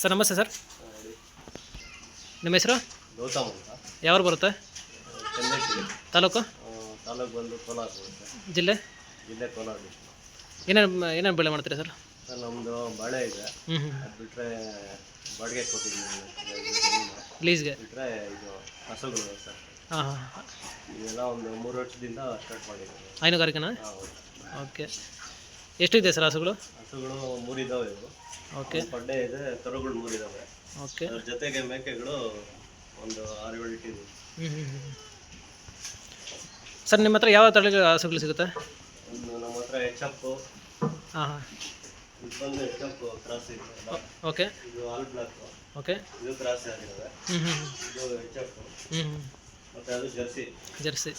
Sir ನಮಸ್ತೆ sir. ನಿಮ್ಮ ಹೆಸರು? ಗೌತಮ್ ಅಂತ ಯಾವ್ರು ಬರುತ್ತೆ? ತಾಲೂಕು? ತಾಲೂಕು ಬಂದು ಕೋಲಾರ ಬರುತ್ತೆ ಜಿಲ್ಲೆ? ಜಿಲ್ಲೆ ಕೋಲಾರ. ಏನೇನು ಏನೇನು ಬೆಳೆ ಮಾಡ್ತೀರಿ ಸರ್? ಸರ್ ನಮ್ಮದು ಬಾಳೆ ಇದೆ ಹ್ಞೂ ಹ್ಞೂ ಅದು ಬಿಟ್ಟರೆ ಬಾಡಿಗೆ ಕೊಟ್ಟಿದ್ದೀವಿ ಲೀಸ್ಗೆ? ಬಿಟ್ಟರೆ ಇದು ಹಸುಗಳು ಸರ್ ಹಾಂ ಹಾಂ. ಇವೆಲ್ಲ ಒಂದು ಮೂರು ವರ್ಷದಿಂದ ಸ್ಟಾರ್ಟ್ ಮಾಡಿದ್ದೀವಿ ಹೈನುಗಾರಿಕೆನಾ? ಓಕೆ. ಎಷ್ಟಿದೆ ಸರ್ ಹಸುಗಳು? ಹಸುಗಳು ಮೂರಿದಾವೆ ಇವು. ಓಕೆ. ಪಡ್ಡೆ ಇದೆ ಕರುಗಳು ಮೂರಿದಾವೆ. ಓಕೆ. ಅದ್ರ ಜೊತೆಗೆ ಮೇಕೆಗಳು ಒಂದು ಆರು ಏಳು ಸರ್ ನಿಮ್ಮ ಹತ್ರ ಯಾವ ತಳಿಗಳ ಹಸುಗಳು ಸಿಗುತ್ತೆ? ಒಂದು ನಮ್ಮ ಹತ್ರ ಎಚ್ ಎಫ್. ಹಾಂ ಹಾಂ. ಇದು ಬಂದು ಎಚ್ ಎಫ್ ಕ್ರಾಸ್. ಇದೆ ಓಕೆ. ಇದು ಆಲ್ ಬ್ಲಾಕ್. ಓಕೆ. ಇದು ಕ್ರಾಸ್ ಆಗಿದ್ದಾವೆ ಹ್ಞೂ ಹ್ಞೂ ಇದು ಎಚ್ ಎಫ್. ಹ್ಞೂ ಹ್ಞೂ ಮತ್ತು ಅದು ಜರ್ಸಿ. ಜರ್ಸಿ.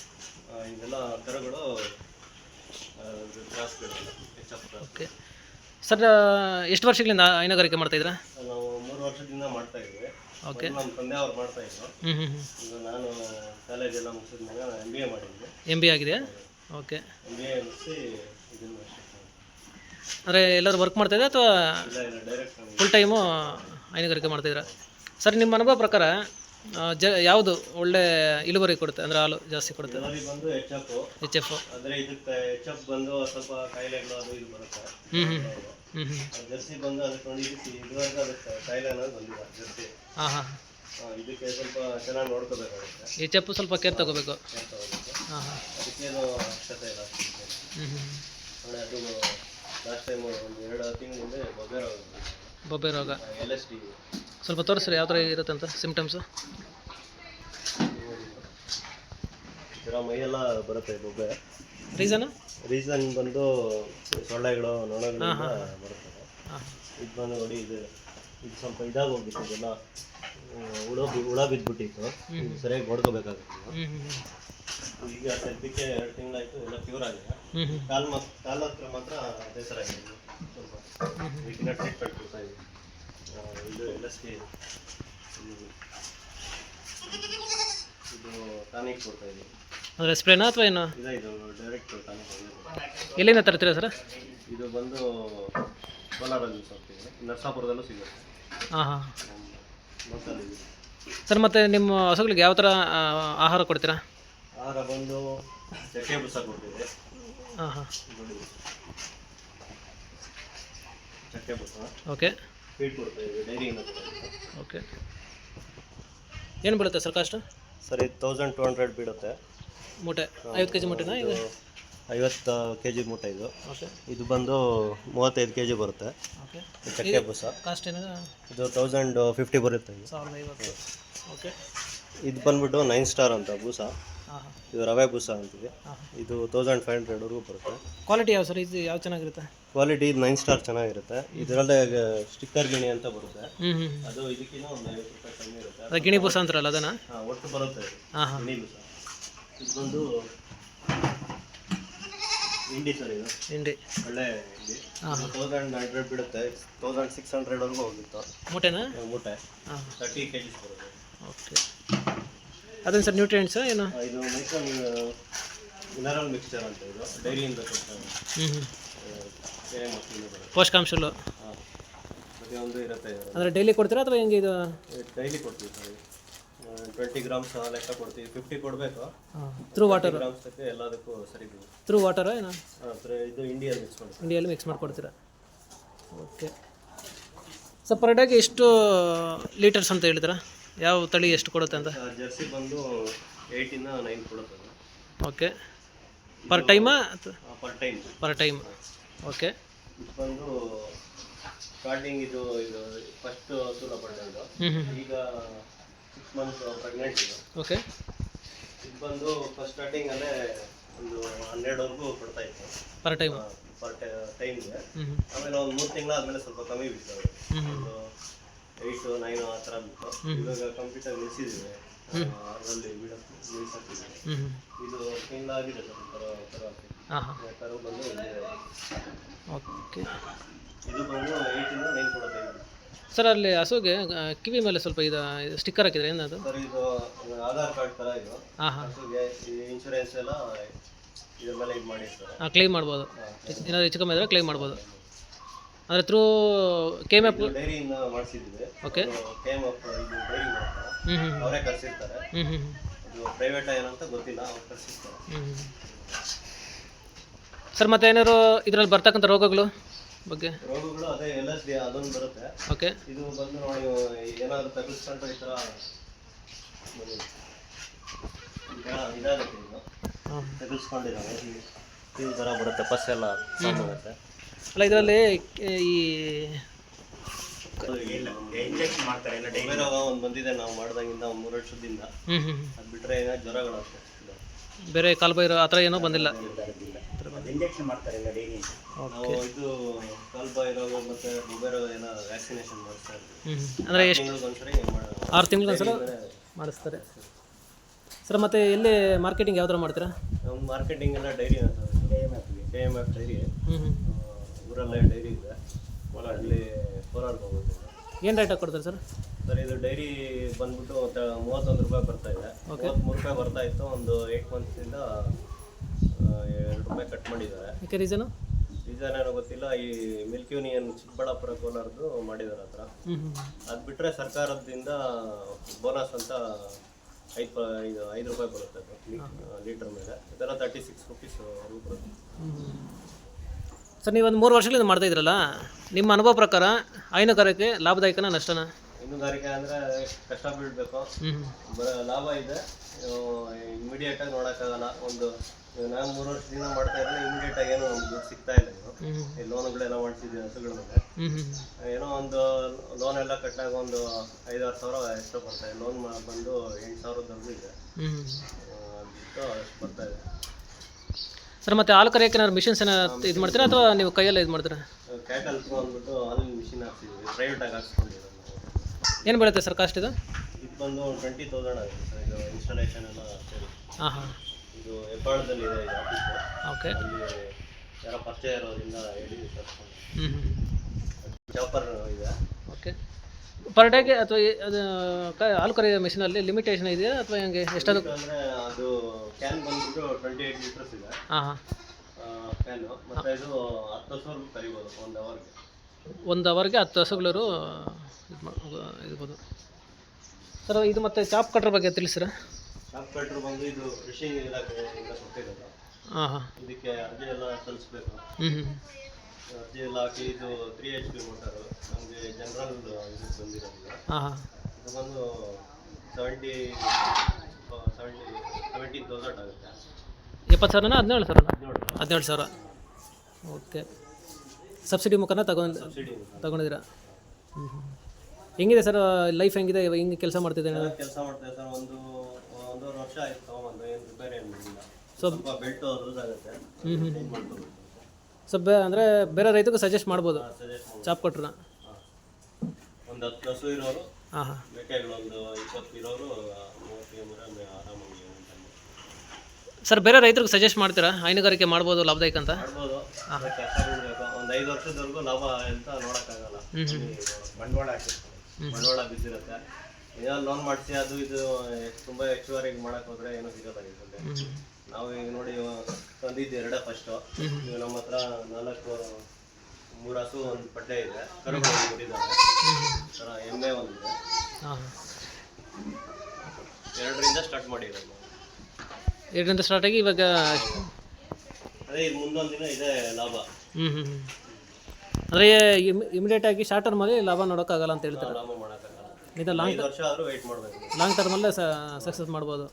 ಇದೆಲ್ಲ ಕರುಗಳು ಕ್ರಾಸ್ಗಳು H F cross okay. Sir ಎಷ್ಟು ವರ್ಷಗಳಿಂದ ಹೈನುಗಾರಿಕೆ ಮಾಡ್ತಾಯಿದ್ದೀರಾ ನಾವು ಮೂರು ವರ್ಷದಿಂದ ಮಾಡ್ತಾ ಇದ್ವಿ. ಓಕೆ. ನಮ್ಮ ತಂದೆ ಅವ್ರು ಮಾಡ್ತಾ ಇದ್ರು. ಹ್ಞೂ ಹ್ಞೂ ಹ್ಞೂ ಈಗ ನಾನು ಕಾಲೇಜ್ ಎಲ್ಲ ಮುಗಿಸಿದ್ಮೇಲೆ ಎಂ ಬಿ ಎ ಮಾಡಿದ್ದೆ. ಎಂ ಬಿ ಆಗಿದೆಯಾ? ಓಕೆ. ಎಂ ಬಿ ಎ ಮುಗಿಸಿ ಇದನ್ನು ಅಂದರೆ ಎಲ್ಲರೂ ವರ್ಕ್ ಮಾಡ್ತಾಯಿದ್ರೆ ಅಥವಾ ಇಲ್ಲ ಇಲ್ಲ ಡೈರೆಕ್ಟ್ ಫುಲ್ ಟೈಮು ಹೈನುಗಾರಿಕೆ ಮಾಡ್ತಾಯಿದ್ದೀರಾ ಸರ್ ನಿಮ್ಮ ಅನುಭವ ಪ್ರಕಾರ ಜ ಯಾವುದು ಒಳ್ಳೆ ಇಳುವರಿ ಕೊಡುತ್ತೆ? ಅಂದರೆ ಹಾಲು ಜಾಸ್ತಿ ಕೊಡುತ್ತೆ. ಇದರಲ್ಲಿ ಬಂದು ಎಚ್ ಎಫ್ ಎಚ್ ಎಫ್ ಅಂದರೆ ಇದಕ್ಕೆ ಎಚ್ ಎಫ್ ಬಂದು ಸ್ವಲ್ಪ ಕಾಯಿಲೆಗಳು ಅದು ಇದು ಬರುತ್ತೆ. ಹ್ಞೂ ಹ್ಞೂ ಹ್ಞೂ ಹ್ಞೂ ಜರ್ಸಿ ಬಂದು ಅದಕ್ಕೆ ನೋಡಿ ಇದಕ್ಕೆ ಇದುವರೆಗೂ ಅದಕ್ಕೆ ಕಾಯಿಲೆ ಅನ್ನೋದು ಬಂದಿಲ್ಲ ಜರ್ಸಿ. ಹಾಂ. ಹಾಂ ಇದಕ್ಕೆ ಸ್ವಲ್ಪ ಚೆನ್ನಾಗಿ ನೋಡ್ಕೋಬೇಕಾಗುತ್ತೆ. ಎಚ್ ಎಫ್ ಸ್ವಲ್ಪ ಕೇರ್ ತಗೋಬೇಕು. ಹಾಂ ಹಾಂ. ಅದಕ್ಕೇನು ಅವಶ್ಯಕತೆ ಇಲ್ಲ. ಹ್ಞೂ ಹ್ಞೂ ನೋಡಿ ಅದು ಲಾಸ್ಟ್ ಟೈಮ್ ಒಂದು ಎರಡು ತಿಂಗಳಿಂದ ಬೊಬ್ಬೆ ರೋಗ ಬೊಬ್ಬೆ ರೋಗ. ಎಲ್ ಎಸ್ ಟಿ ಸ್ವಲ್ಪ ತೋರಿಸ್ರಿ ಯಾವ ಥರ ಇರುತ್ತೆ ಅಂತ ಸಿಮ್ಟಮ್ಸು ಮೈಯೆಲ್ಲ ಬರುತ್ತೆ ಬೊಬ್ಬೆ ರೀಸನ್ ರೀಸನ್ ಬಂದು ಸೊಳ್ಳೆಗಳು ನೊಣಗಳು ಬರುತ್ತೆ. ಇದು ಬಂದು ನೋಡಿ ಇದು ಇದು ಸ್ವಲ್ಪ ಇದಾಗಿ ಹೋಗ್ಬಿಟ್ಟು ಇದೆಲ್ಲ ಹುಳ ಬಿ- ಹುಳ ಬಿದ್ದುಬಿಟ್ಟಿತ್ತು ಸರಿಯಾಗಿ ಹ್ಞೂ ಈಗ ಸದ್ಯಕ್ಕೆ ಎರಡು ತಿಂಗಳಾಯ್ತು ಎಲ್ಲ ಪ್ಯೂರ್ ಆಗಿದೆ. ಕಾಲ್ ಕಾಲ ಹತ್ರ ಮಾತ್ರ ಅದೇ ಥರ ಆಗಿದೆ. ಸ್ವಲ್ಪ ಟ್ರೀಟ್ಮೆಂಟ್ ಕೊಡ್ತಾ ಇದ್ದೀವಿ ಆ, ಇದು ಎಲ್ ಇದು ಟಾನಿಕ್ ಕೊಡ್ತಾ ಇದ್ದೀವಿ ಅಂದರೆ ಸ್ಪ್ರೇನಾ ಅಥವಾ ಏನು ಇದೆ ಇದು ಡೈರೆಕ್ಟ್ ಟಾನಿಕ್ ಎಲ್ಲಿಂದ ತರ್ತೀರಾ ಸರ್? ಇದು ಬಂದು ಕೋಲಾರಲ್ಲಿ ಸಿಗ್ತೀವಿ ನರಸಾಪುರದಲ್ಲೂ ಸಿಗುತ್ತೆ. ಹಾಂ ಹಾಂ. ಇದೆ ಸರ್ ಮತ್ತು ನಿಮ್ಮ ಹಸುಗಳಿಗೆ ಯಾವ ಥರ ಆ, ಆಹಾರ ಕೊಡ್ತೀರಾ? ಆಹಾರ ಬಂದು ಚಕ್ಕೆ ಬುಸ ಕೊಡ್ತೀವಿ. ಹಾಂ ಹಾಂ. ನೋಡಿ. ಚಕ್ಕೆ ಬುಸ. ಓಕೆ. ಫೀಡ್ ಕೊಡ್ತೀವಿ ಡೈರಿಯಿಂದ ಓಕೆ ಏನು ಬೀಳುತ್ತೆ ಸರ್ ಕಾಸ್ಟು ಸರ್ ಇದು ತೌಸಂಡ್ ಟು ಹಂಡ್ರೆಡ್ ಬೀಳುತ್ತೆ. ಮೂಟೆ. ಐವತ್ತು ಕೆ ಜಿ ಮೂಟೆನಾ ಈಗ ಐವತ್ತು ಕೆ ಜಿ ಮೂಟೆ ಇದು. ಓಕೆ ಇದು ಬಂದು ಮೂವತ್ತೈದು ಕೆ ಜಿ ಬರುತ್ತೆ ಓಕೆ ಚಕ್ಕೆ ಬೂಸ. ಕಾಸ್ಟ್ ಏನಿದೆ? ಇದು ತೌಸಂಡ್ ಫಿಫ್ಟಿ ಬರುತ್ತೆ ಇದು. ಸಾವಿರದ ಐವತ್ತು. ಓಕೆ ಇದು ಬಂದ್ಬಿಟ್ಟು ನೈನ್ ಸ್ಟಾರ್ ಅಂತ ಬೂಸ. ಇದು ರವೆ ಬೂಸ ಅಂತಿದೆ ಇದು ತೌಸಂಡ್ ಫೈವ್ ಹಂಡ್ರೆಡ್ವರೆಗೂ ಬರುತ್ತೆ. ಕ್ವಾಲಿಟಿ ಯಾವ ಸರ್? ಇದು ಯಾವ ಚೆನ್ನಾಗಿರುತ್ತೆ? ಕ್ವಾಲಿಟಿ ಇದು ನೈನ್ ಸ್ಟಾರ್ ಚೆನ್ನಾಗಿರುತ್ತೆ. ಇದರಲ್ಲೇ ಸ್ಟಿಕ್ಕರ್ ಗಿಣಿ ಅಂತ ಬರುತ್ತೆ. ಅದು ಇದಕ್ಕಿಂತ ಒಂದು ಐವತ್ತು ರೂಪಾಯಿ ಕಮ್ಮಿ ಇರುತ್ತೆ. ಅದು ಗಿಣಿ ಬೂಸ ಅಂತಾರಲ್ಲ ಅದನ್ನ? ಒಟ್ಟು ಬರುತ್ತೆ ಗಿಣಿ ಬೂಸ. ಇದು ಬಂದು ಇಂಡಿ ಸರ್ ಇದು. ಇಂಡಿ ಒಳ್ಳೆ ಇಂಡಿ ತೌಸಂಡ್ ಹಂಡ್ರೆಡ್ ಬಿಡುತ್ತೆ. ತೌಸಂಡ್ ಸಿಕ್ಸ್ ಹಂಡ್ರೆಡ್ವರೆಗೂ ಹೋಗಿತ್ತು ಮೂಟೆನಾ? ಮೂಟೆ. ತರ್ಟಿ ಕೆ ಜಿಸ್ ಬರುತ್ತೆ. ಓಕೆ ಅದೇನು ಸರ್ ನ್ಯೂಟ್ರಿಯೆಂಟ್ಸ್ ಏನು? ಇದು ಮೈಕ್ರೋನ್ ಮಿನರಲ್ ಮಿಕ್ಸ್ಚರ್ ಅಂತ ಇದು ಡೈರಿಯಿಂದ ಹ್ಞೂ ಪೋಷಕಾಂಶಗಳು ಪ್ರತಿಯೊಂದು ಇರುತ್ತೆ. ಅಂದರೆ ಡೈಲಿ ಕೊಡ್ತೀರಾ ಅಥವಾ ಹೆಂಗೆ ಇದು? ಡೈಲಿ ಕೊಡ್ತೀವಿ ಸರ್. ಟ್ವೆಂಟಿ ಗ್ರಾಮ್ಸ್ ಲೆಕ್ಕ ಕೊಡ್ತೀವಿ. ಫಿಫ್ಟಿ ಕೊಡಬೇಕು. ತ್ರೂ ವಾಟರ್ ಗ್ರಾಮ್ಸ್ ಎಲ್ಲದಕ್ಕೂ ಸರಿ ತ್ರೂ ವಾಟರ್ ಏನು? ತರ ಇದು ಇಂಡಿಯಲ್ಲಿ ಮಿಕ್ಸ್ ಮಾಡಿ ಇಂಡಿಯಲ್ಲಿ ಮಿಕ್ಸ್ ಮಾಡಿಕೊಡ್ತೀರಾ? ಓಕೆ ಸರ್ ಪರ್ ಡೇಗೆ ಎಷ್ಟು ಲೀಟರ್ಸ್ ಅಂತ ಹೇಳಿದ್ರಾ ಯಾವ ತಳಿ ಎಷ್ಟು ಕೊಡುತ್ತೆ ಅಂತ? ಜರ್ಸಿ ಬಂದು ಏಯ್ಟಿಂದ ನೈನ್ ಕೊಡುತ್ತೆ okay. Per ಟೈಮಾ per time per time okay. ಇದು ಬಂದು ಸ್ಟಾರ್ಟಿಂಗ್ ಇದು ಇದು ಫಸ್ಟ್ ಸೂಲ ಹ್ಞೂ ಈಗ ಸಿಕ್ಸ್ ಮಂತ್ಸ್ ಪ್ರೆಗ್ನೆಂಟ್ ಇದು. ಓಕೆ. ಇದು ಬಂದು ಫಸ್ಟ್ ಸ್ಟಾರ್ಟಿಂಗ್ ಅಲ್ಲೇ ಒಂದು ಹನ್ನೆರಡುವರೆಗೂ ಕೊಡ್ತಾ ಇತ್ತು. ಪರ್ ಟೈಮ್ ಪರ್ ಟೈಮ್ಗೆ ಹ್ಞೂ ಹ್ಞೂ ಆಮೇಲೆ ಒಂದು ಮೂರು ತಿಂಗಳ ಆದಮೇಲೆ ಸ್ವಲ್ಪ ಕಮ್ಮಿ ಒಂದು ಏಯ್ಟು ನೈನು ಆ ಥರ ಬಿಟ್ಟು ಇವಾಗ ಕಂಪ್ಯೂಟರ್ ನಿಲ್ಸಿದ್ದೀವಿ ಅದರಲ್ಲಿ ಬಿಡೋಕ್ಕೆ ನಿಲ್ಸಾಕಿದ್ದೀವಿ ಹ್ಞೂ ಫೇಲ್ ಆಗಿದೆ ಸರ್ ಕರು ಕರು ಕರು ಬಂದು ಇದೆ. ಓಕೆ. ಇದು ಬಂದು ಏಯ್ಟಿಂದ ನೈನ್ ಕೊಡುತ್ತೆ. ಇದು. ಸರ್ ಅಲ್ಲಿ ಹಸುಗೆ ಕಿವಿ ಮೇಲೆ ಸ್ವಲ್ಪ ಇದು ಸ್ಟಿಕ್ಕರ್ ಹಾಕಿದ್ರೆ ಏನದು? ಸರ್ ಇದು ಆಧಾರ್ ಕಾರ್ಡ್ ಥರ ಇದು. ಹಸುಗೆ ಇನ್ಶೂರೆನ್ಸ್ ಎಲ್ಲ ಇದ್ರ ಮೇಲೆ ಇದು ಮಾಡಿ ಕ್ಲೈಮ್ ಮಾಡ್ಬೋದು. ಏನಾದ್ರು ಹೆಚ್ಚು ಕಮ್ಮಿ ಆದರೆ ಕ್ಲೈಮ್ ಮಾಡ್ಬೋದು. ಅಂದರೆ ತ್ರೂ ಕೆ ಎಂ ಎಫ್ ಡೈರಿಯಿಂದ ಮಾಡಿಸಿದ್ವಿ ಓಕೆ ಕೆ ಎಂ ಎಫ್ ಇದು ಡೈರಿ ಮಾಡ್ತಾರೆ ಅವರೇ ಕರ್ಸಿರ್ತಾರೆ. ಇದು ಪ್ರೈವೇಟ್ ಏನಂತ ಗೊತ್ತಿಲ್ಲ ಅವ್ರು ಕರ್ಸಿರ್ತಾರೆ. ಸರ್ ಮತ್ತೆ ಏನಾದ್ರು ಇದರಲ್ಲಿ ಬರ್ತಕ್ಕಂಥ ರೋಗಗಳು ಬಗ್ಗೆ? ರೋಗಗಳು ಅದೇ ಎಲ್ ಎಸ್ ಡಿ ಅದೊಂದು ಬರುತ್ತೆ. ಓಕೆ ಇದು ಬಂದು ನೋಡಿ ಏನಾದರೂ ತಗ್ಗಿಸ್ಕೊಂಡ್ರೆ ಈ ಥರ ಇದಾಗುತ್ತೆ ಇದು. ಹಾಂ ತಗ್ಗಿಸ್ಕೊಂಡಿದ್ದಾವೆ. ಈ ಥರ ಬರುತ್ತೆ ಪಸ್ ಎಲ್ಲ ಆಗುತ್ತೆ ಅಲ್ಲ ಇದರಲ್ಲಿ ಈ ಇಂಜೆಕ್ಷನ್ ಮಾಡ್ತಾರೆ. ಡೈಲಿ. ರೋಗ ಒಂದು ಬಂದಿದೆ ನಾವು ಮಾಡ್ದಾಗಿಂದ ಒಂದು ಮೂರು ವರ್ಷದಿಂದ. ಹ್ಞೂ ಹ್ಞೂ ಅದು ಬಿಟ್ಟರೆ ಏನೋ ಬೇರೆ ಕಾಲ್ಬೈರೋ ಆ ಥರ ಏನೋ ಬಂದಿಲ್ಲ. ಇಂಜೆಕ್ಷನ್ ಮಾಡ್ತಾರೆ ಡೈಲಿ. ನಾವು ಇದು ಕಾಲ್ಬಾಯಿ ರೋಗ ಮತ್ತು ಬೊಬೆ ರೋಗ ಏನೋ ವ್ಯಾಕ್ಸಿನೇಷನ್ ಮಾಡಿಸ್ತಾ ಹ್ಞೂ ಅಂದರೆ ಎಷ್ಟು ಆರು ತಿಂಗಳ ಆರು ತಿಂಗಳಿಗೊಂದ್ಸಲ ಮಾಡಿಸ್ತಾರೆ. ಸರ್ ಮತ್ತೆ ಎಲ್ಲಿ ಮಾರ್ಕೆಟಿಂಗ್ ಯಾವ ಥರ ಮಾಡ್ತೀರಾ ಮಾರ್ಕೆಟಿಂಗ್ ಎಲ್ಲ dairy K M F dairy. ಹ್ಞೂ ಹ್ಞೂ ಊರಲ್ಲೇ ಡೈರಿ ಇದೆ. ಅಲ್ಲಿ ಕೋಲಾರ್ಗೆ ಹೋಗುತ್ತೆ ಏನು ರೇಟಾಗಿ ಕೊಡ್ತಾರೆ ಸರ್ ಸರ್ ಇದು ಡೈರಿ ಬಂದ್ಬಿಟ್ಟು ಮೂವತ್ತೊಂದು ರೂಪಾಯಿ ಬರ್ತಾ ಇದೆ. ಮೂವತ್ತ್ಮೂರು ರೂಪಾಯಿ ಬರ್ತಾ ಇತ್ತು. ಒಂದು ಏಯ್ಟ್ ಮಂತ್ಸಿಂದ ಎರಡು ರೂಪಾಯಿ ಕಟ್ ಮಾಡಿದ್ದಾರೆ. ಯಾಕೆ ರೀಸನು ರೀಸನ್ ಏನೋ ಗೊತ್ತಿಲ್ಲ. ಈ ಮಿಲ್ಕ್ ಯೂನಿಯನ್ ಚಿಕ್ಕಬಳ್ಳಾಪುರ ಕೋಲಾರದ್ದು ಮಾಡಿದ್ದಾರೆ ಹತ್ರ. ಅದು ಬಿಟ್ಟರೆ ಸರ್ಕಾರದಿಂದ ಬೋನಸ್ ಅಂತ ಐದು ಇದು ಐದು ರೂಪಾಯಿ ಬರುತ್ತೆ ಲೀಟರ್ ಲೀಟ್ರ್ ಮೇಲೆ. ಇದೆಲ್ಲ ತರ್ಟಿ ಸಿಕ್ಸ್ ರುಪೀಸ್ ಬರುತ್ತೆ ಸರ್ ನೀವು ಒಂದು ಮೂರು ವರ್ಷಗಳಿಂದ ಮಾಡ್ತಾ ಇದ್ರಲ್ಲ ನಿಮ್ಮ ಅನುಭವ ಪ್ರಕಾರ ಹೈನುಗಾರಿಕೆ ಲಾಭದಾಯಕನ ನಷ್ಟನ? ಹೈನುಗಾರಿಕೆ ಅಂದರೆ ಕಷ್ಟ ಬೀಳಬೇಕು ಲಾಭ ಇದೆ. ಇಮಿಡಿಯೇಟ್ ಆಗಿ ನೋಡೋಕ್ಕಾಗಲ್ಲ. ಒಂದು ನಾನು ಮೂರು ವರ್ಷದಿಂದ ಮಾಡ್ತಾ ಇದ್ರೆ ಇಮಿಡಿಯೇಟ್ ಆಗಿ ಏನೋ ಒಂದು ದುಡ್ಡು ಸಿಗ್ತಾ ಇಲ್ಲ ಇದು ಈ ಲೋನ್ಗಳೆಲ್ಲ ಮಾಡಿಸಿದ್ವಿ ಹಸುಗಳ ಮೇಲೆ ಏನೋ ಒಂದು ಲೋನ್ ಎಲ್ಲ ಕಟ್ಟಾಗ ಒಂದು ಐದಾರು ಸಾವಿರ ಎಷ್ಟೋ ಬರ್ತಾ ಇದೆ. ಲೋನ್ ಬಂದು ಎಂಟು ಸಾವಿರದವರೆಗೂ ಇದೆ. ಅಷ್ಟು ಬರ್ತಾ ಇದೆ. ಸರ್ ಮತ್ತೆ ಹಾಲು ಕರೆಯೋಕೆ ಏನಾದ್ರು ಮಿಷಿನ್ಸ್ ಏನಾದ್ರು ಇದು ಮಾಡ್ತೀರಾ ಅಥವಾ ನೀವು ಕೈಯಲ್ಲೇ ಇದು ಮಾಡ್ತೀರಾ? ಕ್ಯಾಟಲ್ ಅಂದ್ಬಿಟ್ಟು ಹಾಲಿನ ಮಿಷಿನ್ ಹಾಕ್ಸಿದ್ವಿ. ಪ್ರೈವೇಟಾಗಿ ಹಾಕ್ಸ್ಕೊಂಡಿರೋದು ನಾವು. ಏನು ಬೀಳುತ್ತೆ ಸರ್ ಕಾಸ್ಟ್ ಇದು? ಇದು ಬಂದು ಟ್ವೆಂಟಿ ತೌಸಂಡ್ ಆಗುತ್ತೆ ಸರ್. ಇದು ಇನ್ಸ್ಟಾಲೇಷನ್ ಎಲ್ಲ ಸೇರಿ ಹಾಂ ಹಾಂ. ಇದು ಹೆಬ್ಬಾಳದಲ್ಲಿ ಇದೆ ಈ ಆಫೀಸು ಓಕೆ ಅಲ್ಲಿ ಯಾರೋ ಪರಿಚಯ ಇರೋದ್ರಿಂದ ಹೇಳಿ ತರ್ಸ್ಕೊಂಡು ಹ್ಞೂ ಹ್ಞೂ ಚಾಪರ್ ಇದೆ. ಓಕೆ ಪರ್ ಡೇಗೆ ಅಥವಾ ಹಾಲು ಕರೆಯೋ ಮೆಷಿನಲ್ಲಿ ಲಿಮಿಟೇಷನ್ ಇದೆಯಾ ಅಥವಾ ಹೆಂಗೆ ಎಷ್ಟಾದ್ರು ಅಂದರೆ ಅದು ಕ್ಯಾನ್ ಬಂದ್ಬಿಟ್ಟು ಟ್ವೆಂಟಿ ಏಯ್ಟ್ ಲೀಟರ್ಸ್ ಇದೆ. ಹಾಂ ಹಾಂ. ಕ್ಯಾನು ಮತ್ತು ಇದು ಹತ್ತು ಸಾವಿರ ಕರಿಬೋದು ಒಂದು ಅವರ್ಗೆ ಒಂದು ಅವರ್ಗೆ ಹತ್ತು ಹಸುಗಳರು ಇದು ಮಾ ಇರ್ಬೋದು. ಸರ್ ಇದು ಮತ್ತೆ ಚಾಪ್ ಕಟ್ರ ಬಗ್ಗೆ ತಿಳಿಸ್ರ ಶಾಪ್ ಕಟ್ರ್ ಬಂದು ಇದು ಫಿಶಿಂಗ್ ಇಲಾಖೆ ಕೊಟ್ಟಿರೋದು. ಹಾಂ ಹಾಂ. ಇದಕ್ಕೆ ಅರ್ಜಿ ಎಲ್ಲ ಸಲ್ಲಿಸ್ಬೇಕು. ಹ್ಞೂ ಹ್ಞೂ ಅರ್ಜಿ ಹಾಕಿ ಇದು ತ್ರೀ ಎಚ್ ಪಿ ಮೋಟರು ನಮಗೆ ಜನರಲ್ ಬಂದಿರೋದು. ಹಾಂ ಹಾಂ. ಇದು ಬಂದು ಸೆವೆಂಟಿ ಸೆವೆಂಟಿ ಸೆವೆಂಟೀನ್ ತೌಸಂಡ್ ಆಗುತ್ತೆ. ಎಪ್ಪತ್ತು ಸಾವಿರನ? ಹದಿನೇಳು ಸಾವಿರ. ಹದಿನೇಳು ಸಾವಿರ. ಓಕೆ. ಸಬ್ಸಿಡಿ ಮುಖಾಂತರ ತಗೊಂಡು ಸಬ್ಸಿಡಿ ತಗೊಂಡಿದ್ದೀರಾ? ಹ್ಞೂ ಹ್ಞೂ ಹೆಂಗಿದೆ ಸರ್ ಲೈಫ್ ಹೆಂಗಿದೆ? ಇವಾಗ ಹೆಂಗೆ ಕೆಲಸ ಮಾಡ್ತಿದ್ದೇನೆ ಕೆಲಸ ಮಾಡ್ತೇವೆ ಸರ್ ಒಂದು ಒಂದೂವರೆ ವರ್ಷ ಆಯ್ತು ತೊಗೊಂಬಂದು ಏನು ರಿಪೇರಿ ಸ್ವಲ್ಪ ಬೆಲ್ಟ್ ಲೂಸ್ ಆಗುತ್ತೆ ಹ್ಞೂ ಹ್ಞೂ ಸೊ ಬೇ ಅಂದರೆ ಬೇರೆ ರೈತಗೂ ಸಜೆಸ್ಟ್ ಮಾಡ್ಬೋದು. ಚಾಪ್ ಕೊಟ್ರನ್ನ ಒಂದು ಹತ್ತು ಹಸು ಇರೋರು ಹಾಂ ಹಾಂ. ಮೇಕೆಗಳೊಂದು ಇಪ್ಪತ್ತು ಇರೋರು ಮೂವತ್ತು ಎಮ್ಮರೆ ಆರಾಮಾಗಿ ಸರ್ ಬೇರೆ ರೈತರಿಗೆ ಸಜೆಸ್ಟ್ ಮಾಡ್ತೀರಾ? ಹೈನುಗಾರಿಕೆ ಮಾಡ್ಬೋದು ಲಾಭದಾಯಕ ಅಂತ? ಮಾಡ್ಬೋದು. ಒಂದು ಐದು ವರ್ಷದವರೆಗೂ ಲಾಭ ಅಂತ ನೋಡೋಕ್ಕಾಗಲ್ಲ. ಬಂಡವಾಳ ಹಾಕಿರ್ತಾರೆ. ಬಂಡವಾಳ ಬಿದ್ದಿರುತ್ತೆ. ಏನೋ ಲೋನ್ ಮಾಡಿಸಿ ಅದು ಇದು ತುಂಬ ಹೆಚ್ಚುವರಿಗೆ ಮಾಡಕ್ ಹೋದ್ರೆ ಏನೂ ಸಿಗೋದಾಗಿರ್ತದೆ ನಾವು ಈಗ ನೋಡಿ ತಂದಿದ್ದು ಎರಡೇ ಫಸ್ಟು ಈಗ ನಮ್ಮ ಹತ್ರ ನಾಲ್ಕು ಮೂರು ಹಸು ಒಂದು ಪಡ್ಡೆ ಇದೆ. ಕರುಗಳು ಥರ ಎಮ್ಮೆ ಒಂದಿದೆ ಹಾಂ. ಎರಡರಿಂದ ಸ್ಟಾರ್ಟ್ ಮಾಡಿರೋದು. ಎರಡರಿಂದ ಸ್ಟಾರ್ಟ್ ಆಗಿ ಇವಾಗ ಅದೇ ಈಗ ಮುಂದೊಂದು ದಿನ ಇದೆ ಲಾಭ. ಹ್ಞೂ ಹ್ಞೂ ಅಂದರೆ ಇಮಿಡಿಯೇಟ್ ಆಗಿ ಶಾರ್ಟ್ ಟರ್ಮಲ್ಲಿ ಲಾಭ ನೋಡೋಕ್ಕಾಗಲ್ಲ ಅಂತ ಹೇಳ್ತಾರೆ? ಲಾಭ ಮಾಡೋಕ್ಕಾಗಲ್ಲ ಇದು ಲಾಂಗ್ ಟರ್ಮ್ ವರ್ಷ ಆದರೂ ವೆಯ್ಟ್ ಮಾಡಬೇಕು. ಲಾಂಗ್ ಟರ್ಮಲ್ಲೇ ಸಕ್ಸಸ್ ಮಾಡ್ಬೋದು.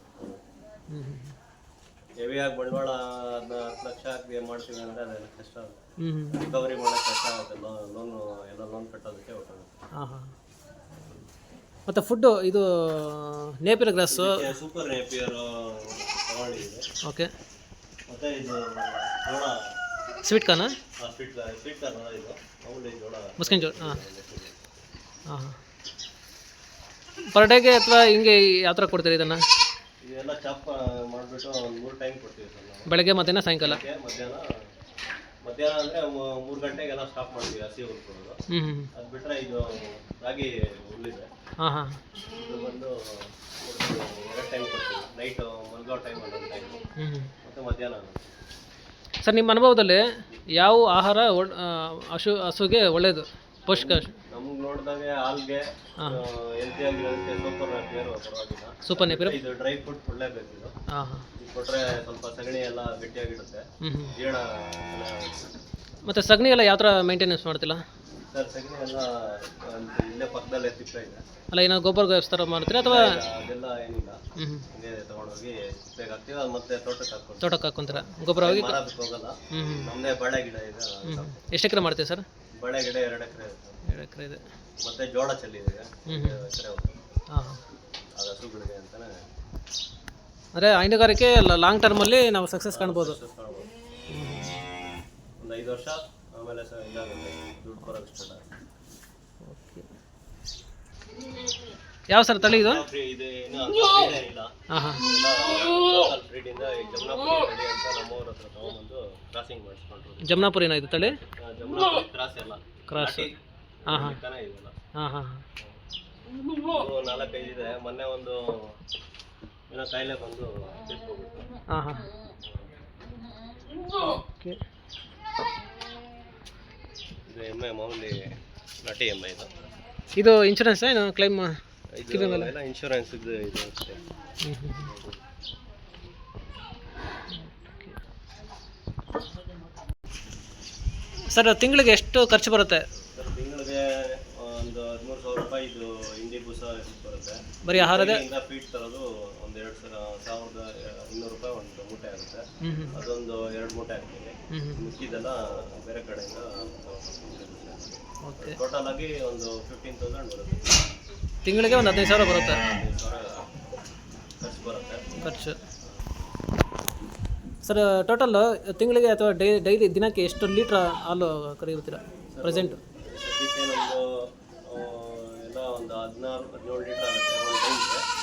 ಹ್ಞೂ ಹ್ಞೂ ಹೆವಿಯಾಗಿ ಬಂಡವಾಳ ಅದನ್ನ ಹತ್ತು ಲಕ್ಷ ಹಾಕಿ ಮಾಡ್ತೀವಿ ಅಂದರೆ ಅದೆಲ್ಲ ಕಷ್ಟ ಆಗುತ್ತೆ. ರಿಕವರಿ ಮಾಡೋಕ್ಕೆ ಕಷ್ಟ ಆಗುತ್ತೆ. ಲೋನ್ ಲೋನು ಎಲ್ಲ ಲೋನ್ ಕಟ್ಟೋದಕ್ಕೆ ಹೊರಟಾಗುತ್ತೆ ಹಾಂ ಹಾಂ. ಮತ್ತು ಫುಡ್ಡು ಇದು ನೇಪಿಯರ್ ಗ್ರಾಸು ಸೂಪರ್ ನೇಪಿಯರ್ ತಗೊಂಡಿದೆ ಓಕೆ ಮತ್ತು ಇದು ಜೋಳ. ಸ್ವೀಟ್ ಕಾರ್ನ ಸ್ವೀಟ್ ಸ್ವೀಟ್ ಕಾರ್ನ ಇದು. ಮಾಮೂಲಿ ಜೋಳ. ಮುಸ್ಕಿನ ಜೋಳ ಹಾಂ. ಹಾಂ ಹಾಂ. ಪರ್ ಡೇಗೆ ಅಥವಾ ಹಿಂಗೆ ಯಾವ ಥರ ಕೊಡ್ತೀರಿ ಇದನ್ನು? ಇದೆಲ್ಲ ಚಾಪ್ ಮಾಡಿಬಿಟ್ಟು ಒಂದು ಮೂರು ಟೈಮ್ ಕೊಡ್ತೀವಿ ಸರ್ ನಾವು. ಬೆಳಗ್ಗೆ ಮಧ್ಯಾಹ್ನ ಸಾಯಂಕಾಲ? ಬೆಳಗ್ಗೆ ಮಧ್ಯಾಹ್ನ ಮಧ್ಯಾಹ್ನ ಅಂದರೆ ಮೂರು ಗಂಟೆಗೆಲ್ಲ ಸ್ಟಾಪ್ ಮಾಡ್ತೀವಿ ಹಸಿ ಹುರ್ಕೊಳ್ಳೋದು ಹ್ಞೂ ಹ್ಞೂ ಅದು ಬಿಟ್ಟರೆ ಇದು ರಾಗಿ ಹುಲ್ಲಿದೆ. ಹಾಂ ಹಾಂ. ಇದು ಬಂದು ಎರಡು ಟೈಮ್ ಕೊಡ್ತೀವಿ. ನೈಟು ಮಲ್ಗೋ ಟೈಮ್ ಒಂದೊಂದು ಟೈಮ್ ಹ್ಞೂ ಹ್ಞೂ ಮತ್ತು ಮಧ್ಯಾಹ್ನ ಸರ್ ನಿಮ್ಮ ಅನುಭವದಲ್ಲಿ ಯಾವ ಆಹಾರ ಒಳ್- ಆ, ಹಸು ಹಸುಗೆ ಒಳ್ಳೆಯದು ಪೌಷ್ಟಿಕ ನಮ್ಗೆ ನೋಡಿದಾಗ ಹಾಲ್ಗೆ ಹೆಲ್ತಿ ಆಗಿರೋದಕ್ಕೆ ಸೂಪರ್ ಬೇರು ಪರವಾಗಿಲ್ಲ. ಸೂಪರ್ ನೆಪಿರ ಇದು ಡ್ರೈ ಫುಡ್ ಕೊಡಲೇಬೇಕು ಇದು. ಹಾಂ ಹಾಂ. ಇದು ಕೊಟ್ರೆ ಸ್ವಲ್ಪ ಸಗಣಿ ಎಲ್ಲ ಹ್ಞೂ ಜೀರ್ಣ. ಮತ್ತು ಸಗಣಿ ಎಲ್ಲ ಯಾವ ಥರ ಮೇಂಟೆನೆನ್ಸ್ ಮಾಡ್ತಿಲ್ಲ? ಸರ್ ಸಗಣಿ ಎಲ್ಲ ಇಲ್ಲೇ ಪಕ್ಕದಲ್ಲೇ ತಿಪ್ಪ ಇದೆ. ಅಲ್ಲ ಏನೋ ಗೊಬ್ಬರ ವ್ಯವಸ್ಥೆ ಮಾಡ್ತೀರಾ ಅಥವಾ ಅದೆಲ್ಲ ಏನಿಲ್ಲ. ಹಂಗೆ ತಗೊಂಡೋಗಿ ತಿಪ್ಪೆಗೆ ಹಾಕ್ತೀವಿ ಅದು ಮತ್ತೆ ತೋಟಕ್ಕೆ ಹಾಕೊಂಡು ತೋಟಕ್ಕೆ ಹಾಕೊಂತೀರಾ ಗೊಬ್ಬರ ಹೋಗಿ ಮಾರಾಟಕ್ಕೆ ಹೋಗಲ್ಲ. ನಮ್ಮದೇ ಬಾಳೆ ಗಿಡ ಇದೆ ಎಷ್ಟು ಎಕರೆ ಮಾಡ್ತೀವಿ ಸರ್? ಬಾಳೆ ಗಿಡ ಎರಡು ಎಕರೆ ಇರುತ್ತೆ. ಎರಡು ಎಕರೆ ಇದೆ. ಮತ್ತೆ ಜೋಳ ಚೆಲ್ಲಿದೆ ಎಕರೆ ಹಾಂ. ಅದು ಹಸುಗಳಿಗೆ ಅಂತಾನೆ. ಅಂದರೆ ಹೈನುಗಾರಿಕೆ ಲಾಂಗ್ ಟರ್ಮಲ್ಲಿ ನಾವು ಸಕ್ಸಸ್ ಕಾಣ್ಬೋದು. ಕಾಣ್ಬೋದು. ಒಂದು ಐದು ವರ್ಷ ಆಮೇಲೆ ಸರ್ ಇದಾಗುತ್ತೆ. ದುಡ್ಡು ಬರೋದು ಸ್ಟಾರ್ಟ್ ಆಗುತ್ತೆ. ಓಕೆ ಯಾವ ಸರ್ ತಳಿ ಇದು? ಇದು ಇನ್ನೂ ಹಾಂ ಹಾಂ. ಬ್ರೀಡಿಂದ ಜಮ್ನಾಪುರಿ ತಳಿ ಅಂತ ನಮ್ಮೂರ ಹತ್ರ ತಗೊಂಬಂದು ಕ್ರಾಸಿಂಗ್ ಮಾಡಿಸ್ಕೊಂಡ್ರು. ಜಮ್ನಾಪುರಿನ ಇದು ತಳಿ? ಆ, ಜಮ್ನಾಪುರಿ ಕ್ರಾಸ್ ಎಲ್ಲ. ಕ್ರಾಸ್ ಹಾಂ ಹಾಂ. ಇದೆಲ್ಲ ಹಾಂ ಹಾಂ ನಾಲ್ಕೈದು ಇದೆ. ಮೊನ್ನೆ ಒಂದು ಏನೋ ಕಾಯಿಲೆ ಬಂದು ಹಾಂ ಹಾಂ. ಓಕೆ. ಇದು ಎಮ್ಮೆ ಮಾಮೂಲಿ ನಾಟಿ ಎಮ್ಮೆ ಇದು. ಇದು ಇನ್ಶೂರೆನ್ಸ್ ಏನು ಕ್ಲೈಮ್ ಇದು ಎಲ್ಲ ಇನ್ಶೂರೆನ್ಸ್ ಇದು ಇದು ಅಷ್ಟೇ. ಸರ್ ತಿಂಗಳಿಗೆ ಎಷ್ಟು ಖರ್ಚು ಬರುತ್ತೆ ಸರ್ ತಿಂಗಳಿಗೆ ಒಂದು ಹದಿಮೂರು ಸಾವಿರ ರೂಪಾಯಿ ಇದು ಹಿಂಡಿ ಬೂಸ ಬರುತ್ತೆ ಬರೀ ಆಹಾರದ? ಫೀಡ್ ಫೀಟ್ ತರೋದು ಒಂದು ಎರಡು ಸಾವಿರ ಸಾವಿರದ ಇನ್ನೂರು ರೂಪಾಯಿ ಒಂದು ಮೂಟೆ ಆಗುತ್ತೆ. ಅದೊಂದು ಎರಡು ಮೂಟೆ ಹಾಕ್ತೀವಿ ಮಿಕ್ಕಿದೆಲ್ಲ ಬೇರೆ ಕಡೆಯಿಂದ ಟೋಟಲ್ ಆಗಿ ಒಂದು ಫಿಫ್ಟೀನ್ ತೌಸಂಡ್ ಬರುತ್ತೆ. ತಿಂಗಳಿಗೆ ಒಂದು ಹದಿನೈದು ಸಾವಿರ ಬರುತ್ತೆ? ಖರ್ಚು ಬರುತ್ತೆ. ಖರ್ಚು. ಸರ್ ಟೋಟಲ್ ತಿಂಗಳಿಗೆ ಅಥವಾ ಡೈ ಡೈಲಿ ದಿನಕ್ಕೆ ಎಷ್ಟು ಲೀಟ್ರ್ ಹಾಲು ಕರೆಯುತ್ತೀರಾ? ಪ್ರೆಸೆಂಟ್. ಸದ್ಯಕ್ಕೆ ನಮ್ಮದು ಎಲ್ಲ ಒಂದು ಹದಿನಾರು ಹದಿನೇಳು ಲೀಟರ್ ಆಗುತ್ತೆ.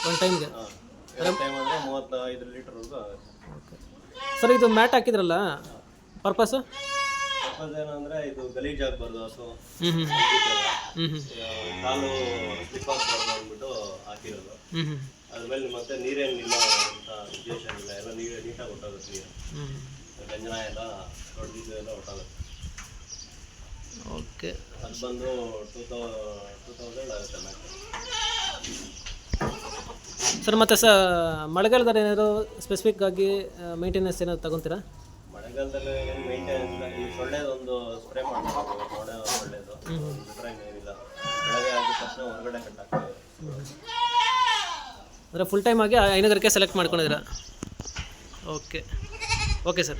ಒಂದು ಟೈಮ್ಗೆ. ಟೈಮ್ ಅಂದರೆ ಮೂವತ್ತೈದು ಲೀಟರ್ವರೆಗೂ ಆಗುತ್ತೆ. ಓಕೆ ಸರ್ ಇದು ಮ್ಯಾಟ್ ಹಾಕಿದ್ರಲ್ಲ? ಪರ್ಪಸ್? ಪರ್ಪಸ್ ಏನಂದರೆ ಇದು ಗಲೀಜ್ ಆಗಬಾರ್ದು ಹಸು. ಹ್ಞೂ ಹ್ಞೂ ಗಲೀಜೆಲ್ಲ. ಹ್ಞೂ ಹ್ಞೂ ಕಾಲು ಸ್ಲಿಪ್ ಆಗಬಾರ್ದು ಅಂದ್ಬಿಟ್ಟು ಹಾಕಿರೋದು. ಹ್ಞೂ ಹ್ಞೂ ಅದ್ರ ಮೇಲೆ ಮತ್ತೆ ನೀರೇನಿಲ್ಲ ಅಂತ ಉದ್ದೇಶ ಇಲ್ಲ ಎಲ್ಲ ನೀರು ನೀಟಾಗಿ ಹೊಟ್ಟೋಗುತ್ತೆ ನೀರು. ಹ್ಞೂ ಗಂಜನ ಎಲ್ಲ ದೊಡ್ಡದಿದ್ದು ಎಲ್ಲ ಹೊಟ್ಟೋಗುತ್ತೆ ಓಕೆ. ಅದು ಬಂದು ಟೂ ತೌ ಟೂ ತೌಸಂಡ್ ಆಗುತ್ತೆ ಮ್ಯಾಕ್ಸ್ ಸರ್ ಮತ್ತು ಸರ್ ಮಳೆಗಾಲದಲ್ಲಿ ಏನಾದರೂ ಸ್ಪೆಸಿಫಿಕ್ ಆಗಿ ಮೇಂಟೆನೆನ್ಸ್ ಏನಾದ್ರು ತಗೊತೀರಾ? ಮಳೆಗಾಲದಲ್ಲಿ ಏನು ಮೇಂಟೆನೆನ್ಸ್ ಸೊಳ್ಳೆದೊಂದು ಸ್ಪ್ರೇ ಮಾಡಬೇಕು. ನೋಡೆ ಸೊಳ್ಳೆದು ಬಿಟ್ರೆ ಏನಿಲ್ಲ. ಬೆಳಗ್ಗೆ ಆಗಿದ ತಕ್ಷಣ ಹೊರಗಡೆ ಕಟ್ಟಾಕ್ತೀವಿ ಅಂದರೆ ಫುಲ್ ಟೈಮ್ ಆಗಿ ಹೈನುಗಾರಿಕೆ ಸೆಲೆಕ್ಟ್ ಮಾಡ್ಕೊಂಡಿದ್ದೀರಾ? Okay okay sir